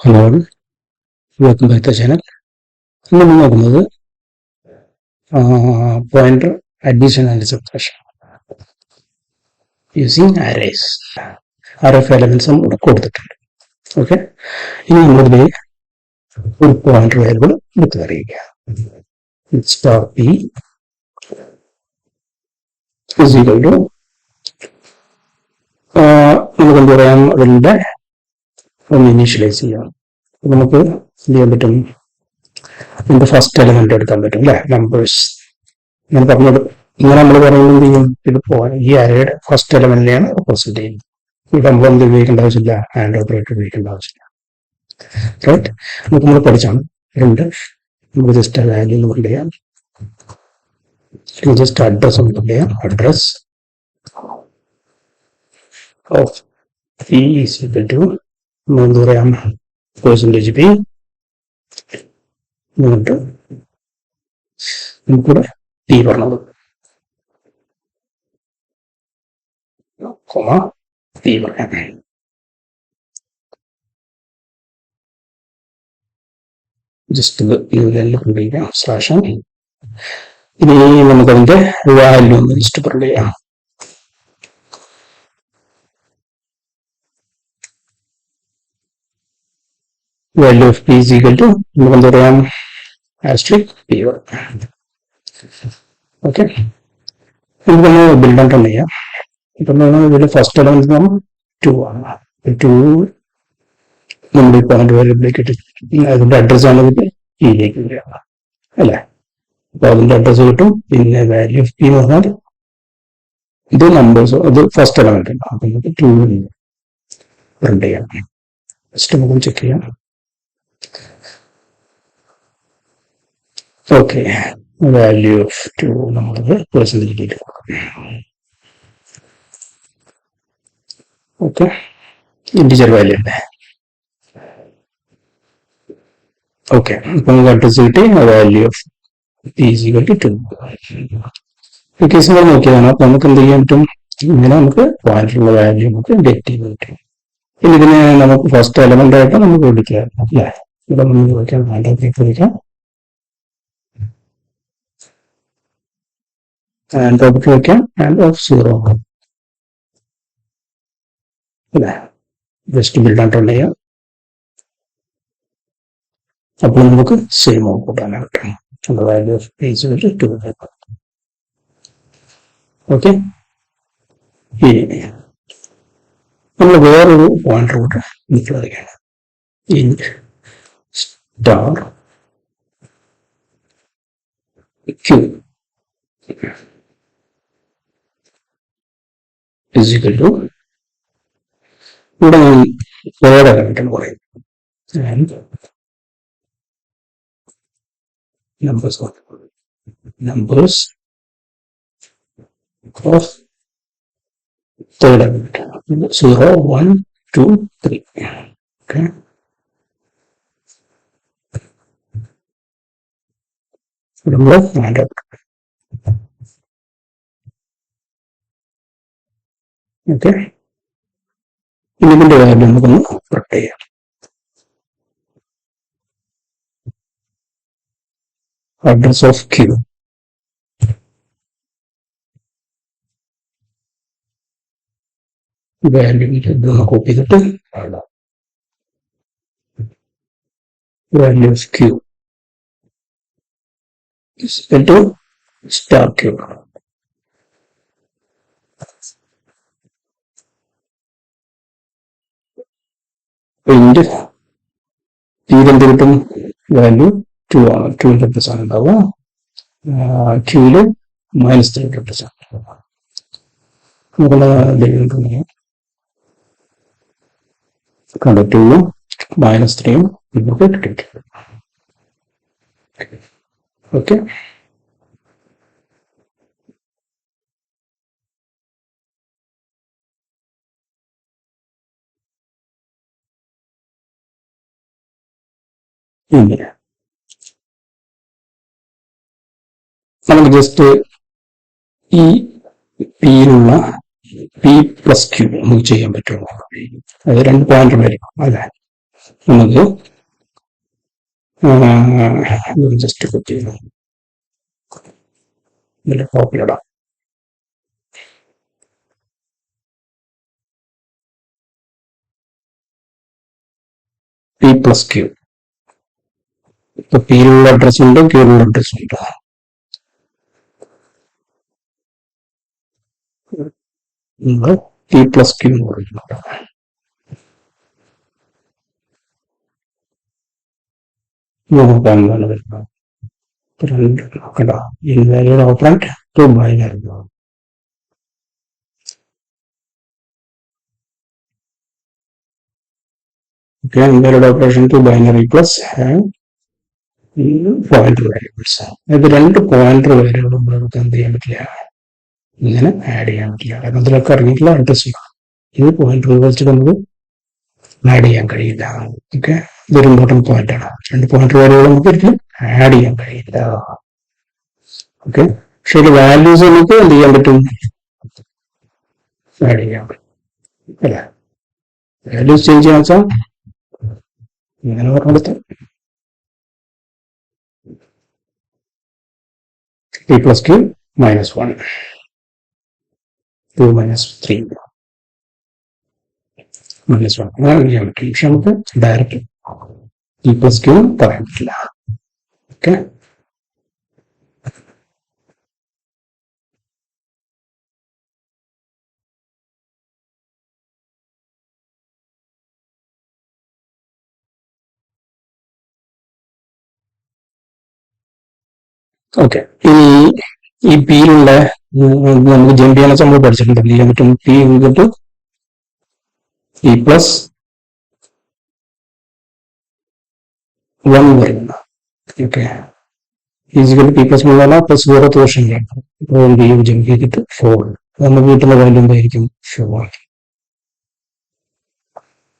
Hello welcome back the channel ഇന്ന് നമ്മൾ നോക്കുന്നത് pointer addition and subtraction using arrays are of എലമെന്റ്സും ഇവിടെ കൊടുത്തിട്ടുണ്ട്. ഓക്കെ ഇനി നമ്മളിതിൽ ഒരു പോയിന്റർ വേരിയബിൾ എടുത്ത് ചെയ്യുക സ്റ്റാർ പി ഫിസിക്കൽ ടു നമുക്ക് എന്ത് പറയാം? അതിന്റെ ഒന്ന് ഇനീഷ്യലൈസ് ചെയ്യാം. നമുക്ക് എന്ത് ചെയ്യാൻ പറ്റും? നമുക്ക് ഫസ്റ്റ് എലമെന്റ് എടുക്കാൻ പറ്റും അല്ലെ? നമ്പേഴ്സ് ഞാൻ പറഞ്ഞത് ഇങ്ങനെ നമ്മൾ പറയുന്നത് എന്ത് ചെയ്യും ഇത് പോകാൻ ഈ അരയുടെ ഫസ്റ്റ് എലമെന്റിനെയാണ് റെപ്രസെന്റ് ചെയ്യുന്നത്. ഈ നമ്മൾ എന്ത് ഉപയോഗിക്കേണ്ട ആവശ്യമില്ല ആൻഡ് ഓപ്പറേറ്റർ ഉപയോഗിക്കേണ്ട ആവശ്യമില്ല. റൈറ്റ് നമുക്ക് നമ്മൾ പഠിച്ചാണ്. രണ്ട് നമുക്ക് ജസ്റ്റ് വാല്യൂ എന്ന് പറയാം ജസ്റ്റ് അഡ്രസ് എന്ന് പറയാം address of is equal to എന്താ പറയാം പേഴ്സന്റേജ് പി എന്നിട്ട് നമുക്കിവിടെ ടി പറഞ്ഞത്. കോമ പറയാം. ജസ്റ്റ് ഇനി നമുക്കതിന്റെ വാല്യൂ ഒന്ന് just print value of P is equal to നമുക്ക് എന്താ പറയാം ആസ്ട്രിക് പി വൺ ഓക്കെ നമുക്കൊന്ന് ബിൽഡ് ഔട്ട് ചെയ്യാം. ഇപ്പം ഇതിൽ ഫസ്റ്റ് എലമെന്റ് നമ്മൾ ടു ആണ്. ടു നമ്മുടെ പോയിന്റ് വേരിയബിളിലേക്ക് അതിന്റെ അഡ്രസ് ആണ് പിയിലേക്ക് വരിക. അല്ലേ? അപ്പൊ അതിന്റെ അഡ്രസ് കിട്ടും. പിന്നെ വാല്യൂ ഓഫ് പി എന്ന് പറഞ്ഞാൽ ഇത് നമ്പേഴ്സ് അത് ഫസ്റ്റ് എലമെന്റ് ഉണ്ട് അപ്പൊ നമുക്ക് ടു പ്രിന്റ് ചെയ്യാം. ഫസ്റ്റ് നമുക്ക് ചെക്ക് ചെയ്യാം. ഓക്കെ വാല്യൂ ഓഫ് ടു നമ്മളത് പെർസെന്റേജിലേക്ക് ഓക്കെ ഇന്റിജർ വാല്യൂ അല്ലേ ഓക്കെ അപ്പൊ നമുക്ക് അഡ്രസ് കിട്ടി. വാല്യൂ ഓഫ് ഈസികൾ ടു ഈ നോക്കിയതാണ്. അപ്പൊ നമുക്ക് എന്ത് ചെയ്യാൻ പറ്റും? ഇങ്ങനെ നമുക്ക് പോയിന്റിലുള്ള വാല്യൂ നമുക്ക് ഡെറ്റ് ചെയ്യാൻ പറ്റും. ഇനി ഇതിനെ നമുക്ക് ഫസ്റ്റ് എലമെന്റ് ആയിട്ട് നമുക്ക് വിളിക്കാം. അല്ലേ? ഇവിടെ നമുക്ക് വിളിക്കാം. വേണ്ടതിലേക്ക് വിളിക്കാം ആൻഡ് പ്രോപ്പർട്ടി വയ്ക്കാം ആൻഡ് ഓഫ് സീറോ അല്ലേ ജസ്റ്റ് ബിൽഡ് ആയിട്ട് ചെയ്യാം അപ്പോൾ നമുക്ക് സെയിം ഔട്ട്പുട്ട് ആണ് കിട്ടും വാല്യൂ ഓഫ് പേജ് വെച്ച് ടു ഓക്കെ ഇനി നമ്മൾ വേറൊരു പോയിന്റർ കൂടെ നിൽക്കുകയാണ് in star Q is equal to ഇവിടെ ഞാൻ വേറെ കണ്ടിട്ടാണ് പറയുന്നത് and numbers of numbers of third element zero one two three okay നമ്മൾ ആൻഡ് okay. ഇതിന്റെ കാര്യം നമുക്കൊന്ന് പ്രൊട്ട് ചെയ്യാം. അഡ്രസ് ഓഫ് ക്യൂ വാല്യൂ ഇതൊന്ന് കോപ്പി ചെയ്തിട്ട് value of Q two star Q print ഇതെന്ത് കിട്ടും വാല്യൂ ടു ആണ് ടു ഇൻഡക്ടേഴ്സ് ആണ് ഉണ്ടാവുക. ക്യൂൽ മൈനസ് ത്രീ ഇൻഡക്ടേഴ്സ് ആണ്. നമുക്കുള്ള മൈനസ് ത്രീയും നമുക്ക് കിട്ടിയിട്ടുണ്ട്. ഓക്കെ ഇങ്ങനെ. നമുക്ക് ജസ്റ്റ് ഈ പിയിലുള്ള പി പ്ലസ് ക്യൂ നമുക്ക് ചെയ്യാൻ പറ്റുള്ളൂ. അത് രണ്ട് പോയിന്റ് വരും അതെ നമുക്ക് ജസ്റ്റ് കുത്തി ഇതിൽ കോപ്പിലിടാം പി പ്ലസ് ക്യൂ ഇപ്പൊ പിയിലുള്ള അഡ്രസ് ഉണ്ട് ക്യൂലുള്ള അഡ്രസ് ഉണ്ട് നമ്മൾ പി പ്ലസ് ക്യൂ എന്ന് പറയുന്നുണ്ട് നോക്കാൻ എന്താണ് വരുന്നത് ഇപ്പൊ രണ്ട് നോക്കണ്ട invalid operate to binary Okay, invalid operation to binary plus have pointer variables ഇത് രണ്ട് പോയിന്റർ വേരിയബിളും നമുക്ക് എന്ത് ചെയ്യാൻ പറ്റില്ല? ഇങ്ങനെ ആഡ് ചെയ്യാൻ പറ്റില്ല. കാരണം ഇതിലൊക്കെ ഇറങ്ങിയിട്ടുള്ള അഡ്രസ് ഇത് പോയിന്റർ വെച്ചിട്ട് നമുക്ക് ആഡ് ചെയ്യാൻ കഴിയില്ല. ഓക്കെ? ഇതൊരു ഇമ്പോർട്ടന്റ് പോയിന്റ് ആണ്. രണ്ട് പോയിന്റർ വേരിയബിൾ നമുക്ക് ഒരിക്കലും ആഡ് ചെയ്യാൻ കഴിയില്ല. ഓക്കെ? പക്ഷെ ഇത് വാല്യൂസ് നമുക്ക് എന്ത് ചെയ്യാൻ പറ്റും? ആഡ് ചെയ്യാൻ പറ്റും. അല്ലേ? വാല്യൂസ് ചേഞ്ച് ചെയ്യാൻ വെച്ചാൽ ഇങ്ങനെ പറഞ്ഞെടുത്ത് p plus q minus 1 2 minus 3 minus 1 അതാണ് പറ്റും പക്ഷെ നമുക്ക് ഡയറക്റ്റ് p plus q പറയാൻ പറ്റില്ല. ഓക്കെ ഓക്കെ ഈ ഈ പിയിലുള്ള നമുക്ക് ചെയ്യാൻ നമ്മൾ പഠിച്ചിട്ടുണ്ട്. എന്ത് ചെയ്യാൻ പി എന്നിട്ട് പി പ്ലസ് വൺ പറയുന്ന ഓക്കെ പി പ്ലസ് വൺ ആണ് പ്ലസ് സീറോ പോർഷൻ ഇപ്പോൾ എന്ത് ചെയ്യും? ജമ്പ് ചെയ്തിട്ട് ഫോർ നമുക്ക് കിട്ടുന്ന വാല്യൂ എന്തായിരിക്കും? ഫോർ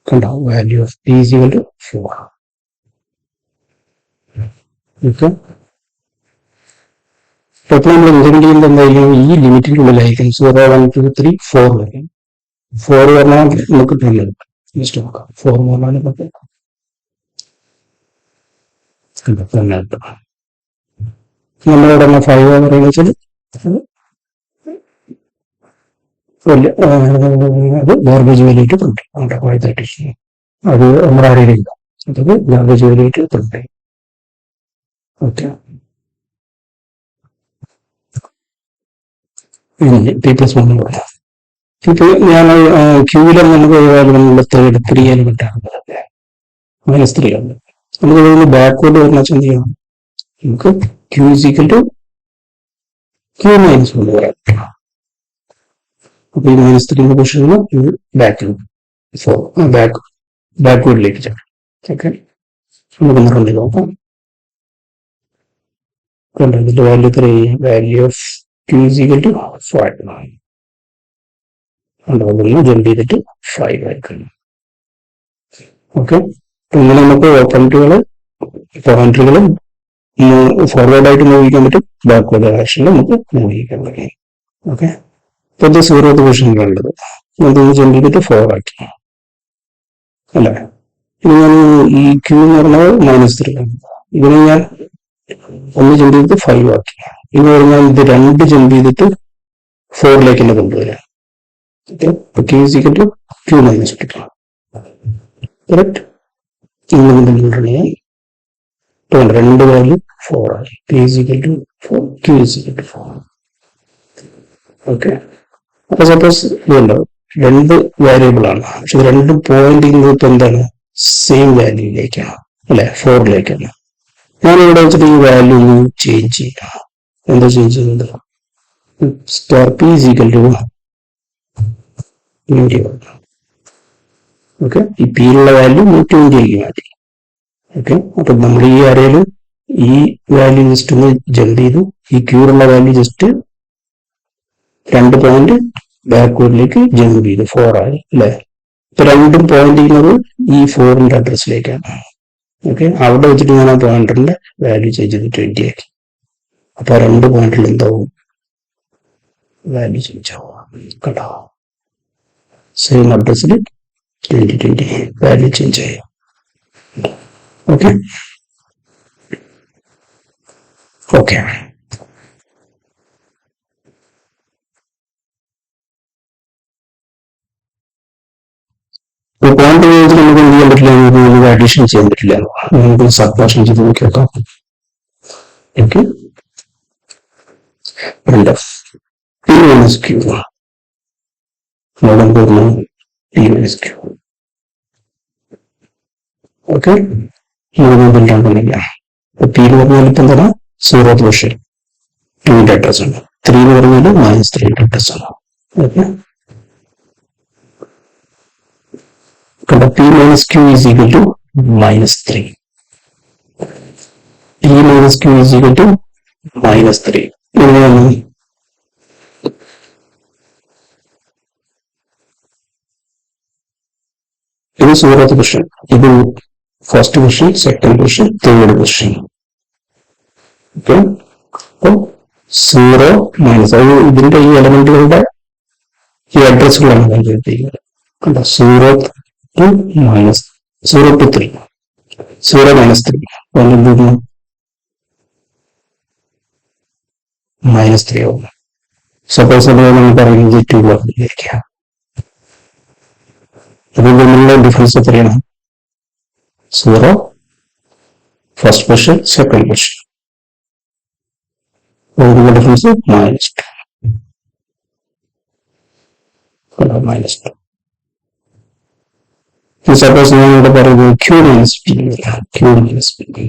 കണ്ടോ? Value of P is equal four okay അപ്പോൾ നമ്മൾ ചെയ്യുന്നത് എന്തായാലും ഈ ലിമിറ്റിനുള്ളിലായിരിക്കും zero one two three four വരെ ഫോർ പറഞ്ഞാൽ നമുക്ക് കിട്ടുന്നത് ജസ്റ്റ് നോക്കാം ഫോർ പറഞ്ഞാൽ നമുക്ക്. തന്നെ കിട്ടും. നമ്മളിവിടെ ഫൈവ് പറയുന്നത്. വെച്ചാൽ അത് ഗാർബേജ് വേലിയിട്ട് പ്രിന്റ് നമ്മുടെ ഫൈവ് തേർട്ടി അത് നമ്മുടെ അറിയില്ല അതൊക്കെ garbage വേലിയിട്ട് print okay P plus one ഇപ്പൊ ഞാൻ ക്യൂവിലെ നമുക്ക് നമ്മൾ തേർഡ് ത്രീ എലിമെന്റ് ആണ് മൈനസ് ത്രീ ഉണ്ട് നമുക്ക് ഇതിന് ബാക്ക്വേർഡ് വരുന്ന എന്ത് ചെയ്യണം നമുക്ക് Q equal to Q minus one പറയാം അപ്പൊ ഈ മൈനസ് ത്രീ പൊസിഷനിൽ ഇത് ബാക്കിൽ സോ ബാക്ക് ബാക്ക്വേർഡിലേക്ക് ചേർക്കാം ഓക്കെ നമുക്ക് ഒന്ന് നോക്കാം. Value three value of q is equal to 5 അതുകൊണ്ടൊന്ന് ജമ്പ് ചെയ്തിട്ട് ഫൈവ് ആയിക്കണം ഓക്കെ ഇങ്ങനെ നമുക്ക് പോയിന്റുകൾ പോയിന്റുകളും ഫോർവേഡ് ആയിട്ട് മൂവ് ചെയ്യാൻ പറ്റും. ബാക്ക്വേർഡ് ഡയറക്ഷനിൽ നമുക്ക് മൂവ് ചെയ്യാൻ കഴിയും ഓക്കെ ഇപ്പൊ ഇത് സീറോ പൊസിഷനിലുള്ളത് അതൊന്ന് ജമ്പ് ചെയ്തിട്ട് ഫോർ ആക്കി. അല്ലേ? ഇത് ഞാൻ ഈ ക്യൂ എന്ന് പറഞ്ഞത് മൈനസ് ത്രീ ആണ്. ഇതിനെ ഞാൻ ഒന്ന് ജമ്പ് ചെയ്തിട്ട് ഫൈവ് ആക്കി. എന്ന് പറഞ്ഞാൽ ഇത് രണ്ട് ജമ്പ് ചെയ്തിട്ട് ഫോറിലേക്ക് തന്നെ കൊണ്ടുവരാം രണ്ട് വാല്യൂ ഫോർ ആയി. P equal to four Q equal to four okay അപ്പൊ സപ്പോസ് രണ്ട് വേരിയബിൾ ആണ്. പക്ഷെ രണ്ട് പോയിന്റ് ഇപ്പൊ എന്താണ്? സെയിം വാല്യൂയിലേക്കാണ് അല്ലെ? ഫോറിലേക്കാണ് ഞാൻ ഇവിടെ വെച്ചിട്ട് ഈ വാല്യൂ ചേഞ്ച് ചെയ്യാം. എന്താ ചെയ്യുന്നത്? ഓക്കെ ഈ പിയിലുള്ള വാല്യൂ ട്വന്റി ആക്കി മാറ്റി ഓക്കെ അപ്പൊ നമ്മൾ ഈ അറയിൽ ഈ വാല്യൂ ജസ്റ്റ് ഒന്ന് ജമ്പ് ചെയ്തു. ഈ ക്യൂറുള്ള വാല്യൂ ജസ്റ്റ് രണ്ട് പോയിന്റ് ബാക്ക്വേർഡിലേക്ക് ജമ്പ് ചെയ്തു. ഫോർ ആയി അല്ലേ? ഇപ്പൊ രണ്ടും പോയിന്റ് ചെയ്യുന്നത് ഈ ഫോറിന്റെ അഡ്രസ്സിലേക്കാണ് ഓക്കെ അവിടെ വെച്ചിട്ട് ഞാൻ ആ പോയിന്ററിന്റെ വാല്യൂ ചെയ്ത്. ട്വന്റി ആക്കി. അപ്പൊ രണ്ട് പോയിന്റിൽ എന്താവും വാല്യൂ ചേഞ്ച് ആവും കേട്ടോ സെയിം അഡ്രസ്സിൽ ട്വന്റി ട്വന്റി വാല്യൂ ചേഞ്ച് ചെയ്യും ഓക്കെ ഓക്കെ പോയിന്റ് ഉപയോഗിച്ച് നമുക്ക് എന്ത് ചെയ്യാൻ പറ്റില്ല നമുക്ക് അഡീഷൻ ചെയ്യാൻ പറ്റില്ല നമുക്ക് സബ്ട്രാക്ഷൻ ചെയ്ത് നോക്കിയേക്കാം okay end of p minus q നോഡം പൂർണ p minus q ഓക്കെ മൂന്ന് ബിൽഡാണെന്നില്ല പി എന്ന് പറഞ്ഞാൽ ഇപ്പം എന്താ സീറോ പോഷൻ ടൂവിന്റെ അഡ്രസ് ആണ് ത്രീ എന്ന് പറഞ്ഞാൽ മൈനസ് ത്രീയുടെ അഡ്രസ് ആണ് ഓക്കെ കണ്ടോ P minus Q is equal to minus three P minus Q is equal to minus three എങ്ങനെയാണ് ഇത് സൂറത്ത് ക്വസ്റ്റ്യൻ ഇത് first question second question third question okay അപ്പോൾ സീറോ മൈനസ് അത് ഇതിന്റെ ഈ എലമെന്റുകളുടെ ഈ അഡ്രസ്സുകളാണ് കണ്ടുപിടിക്കുന്നത് കണ്ടോ? Zero two minus zero two three zero minus three അപ്പോൾ എന്ത് ചെയ്യുന്നു മൈനസ് ത്രീ ആവും. സപ്പോസ് അതുപോലെ നമ്മൾ പറയുന്നത് ടു വിചാരിക്കുക ഇത് തമ്മിലുള്ള ഡിഫറൻസ് എത്രയാണ്? Zero first position second position ഇതിന്റെ difference minus two minus two suppose ഞാൻ ഇവിടെ പറയുന്നത് Q minus P Q minus P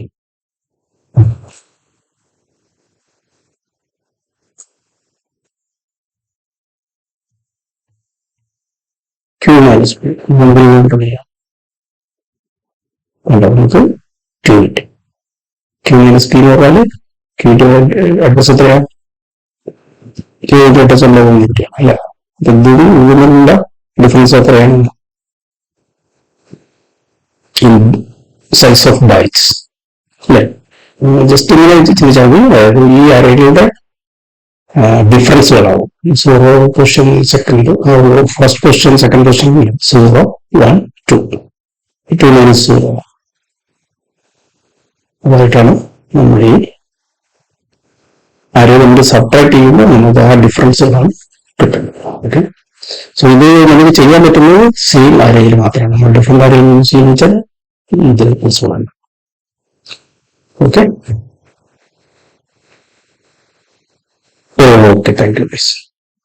Q minus P മുമ്പിൽ കൊണ്ട് ചെയ്യാം കണ്ടോ നമുക്ക് ക്യൂ കിട്ടി ക്യൂ മൈനസ് പി എന്ന് പറഞ്ഞാൽ ക്യൂന്റെ അഡ്രസ് എത്രയാണ് ക്യൂന്റെ അഡ്രസ് കിട്ടിയ അല്ല ഇതിന് ഇതിനുള്ള ഡിഫറൻസ് എത്രയാണ് സൈസ് ഓഫ് ബൈറ്റ്സ് അല്ലെ ജസ്റ്റ് ഇങ്ങനെ ചിന്തിച്ചാൽ മതി. അതായത് ഈ അറേഡിയുടെ ഡിഫറൻസുകളാവും zero position second first position second position zero one two two minus zero അതായിട്ടാണ് നമ്മൾ ഈ ആരോ നമ്മൾ സപ്പറേറ്റ് ചെയ്യുമ്പോൾ നമുക്ക് ആ ഡിഫറൻസുകളാണ് കിട്ടുന്നത്. ഓക്കെ സോ ഇത് നമുക്ക് ചെയ്യാൻ പറ്റുന്നത് സെയിം ആരെയിൽ മാത്രമാണ്. നമ്മൾ ഡിഫറെന്റ് ആരെയും ചെയ്യുന്ന വെച്ചാൽ ഇത് പോസിബിൾ ആണ്. Okay okay thank you please